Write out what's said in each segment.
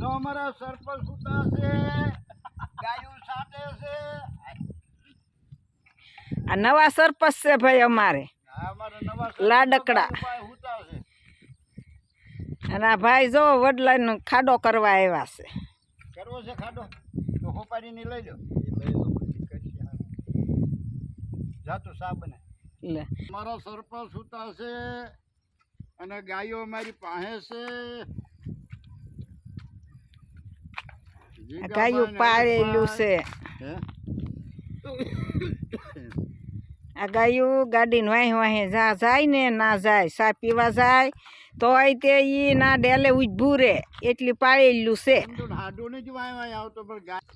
જો અમારા સરપંચ સુતા છે ગાયું સાટે છે. આ નવા સરપંચ છે ભાઈ અમારે. લાડકડા. અને આ ભાઈ જો વડલાનો ખાડો કરવા આવ્યા છે. કરવો છે ખાડો? તો હોપારીની લઈ લો. જાતું સા બને લે. મારો સરપંચ સુતા છે અને ગાયો મારી પાસે છે આ ગાયું પાળેલું છે? આ ગાયું ગાડીને વાહી વાહી જા જાય ને ના જાય સા પીવા જાય તોય તે ઈ ના ડેલે ઉજભું રે એટલી પાળેલું છે એમ તો હાડો ને જ વાય વાય આવતો પણ ગાય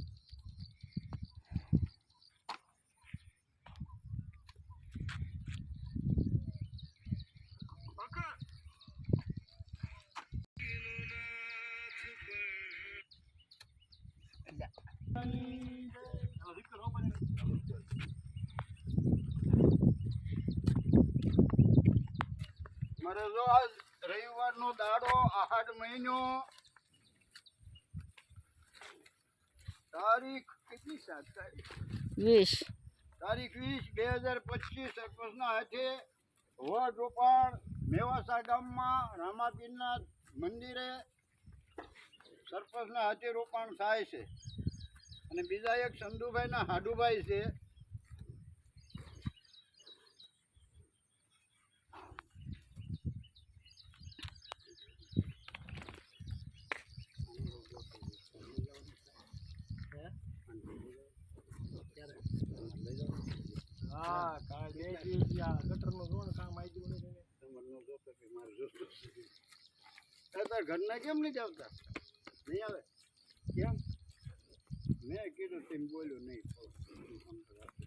મારે જો આજ રવિવારનો દાડો આહાડ મહિનો. તારીખ કેટલી સાત તારીખ? વીસ. તારીખ વીસ બે હજાર પચીસ સરપંચના હાથે વડ રોપાણ મેવાસા ગામમાં રામાપીરના મંદિરે સરપંચના હાથે રોપાણ થાય છે. અને બીજા એક સંધુભાઈના હાડુભાઈ છે. હા કાલ આ ગટરનું જોણ કામ આવી ગયું ને. તમારનો જોતો કે મારે જોતો એ ઘરના કેમ નહીં આવતા? નહીં આવે? કેમ? en vuelo, Nate.